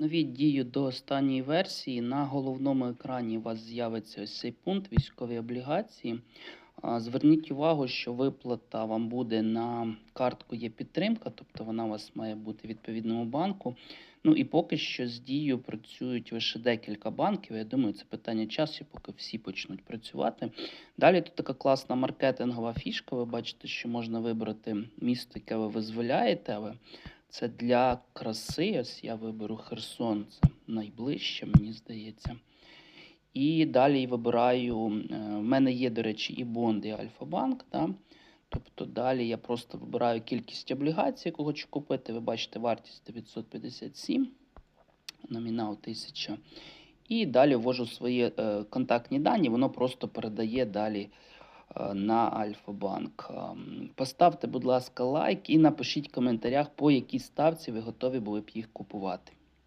Встановіть дію до останньої версії. На головному екрані у вас з'явиться ось цей пункт військові облігації. Зверніть увагу, що виплата вам буде на картку є підтримка, тобто вона у вас має бути в відповідному банку. Ну і поки що з дією працюють лише декілька банків. Я думаю, це питання часу, поки всі почнуть працювати. Далі тут така класна маркетингова фішка. Ви бачите, що можна вибрати місто, яке ви визволяєте, але це для краси. Ось я виберу Херсон, це найближче, мені здається. І далі вибираю. е, В мене є, до речі, і бонд, і Альфа-банк. Да? Тобто далі я просто вибираю кількість облігацій, яку хочу купити. Ви бачите, вартість 957, номінал 1000. І далі ввожу свої е, контактні дані, воно просто передає далі е, на Альфа-банк. Ем, Поставте, будь ласка, лайк і напишіть в коментарях, по якій ставці ви готові були б їх купувати.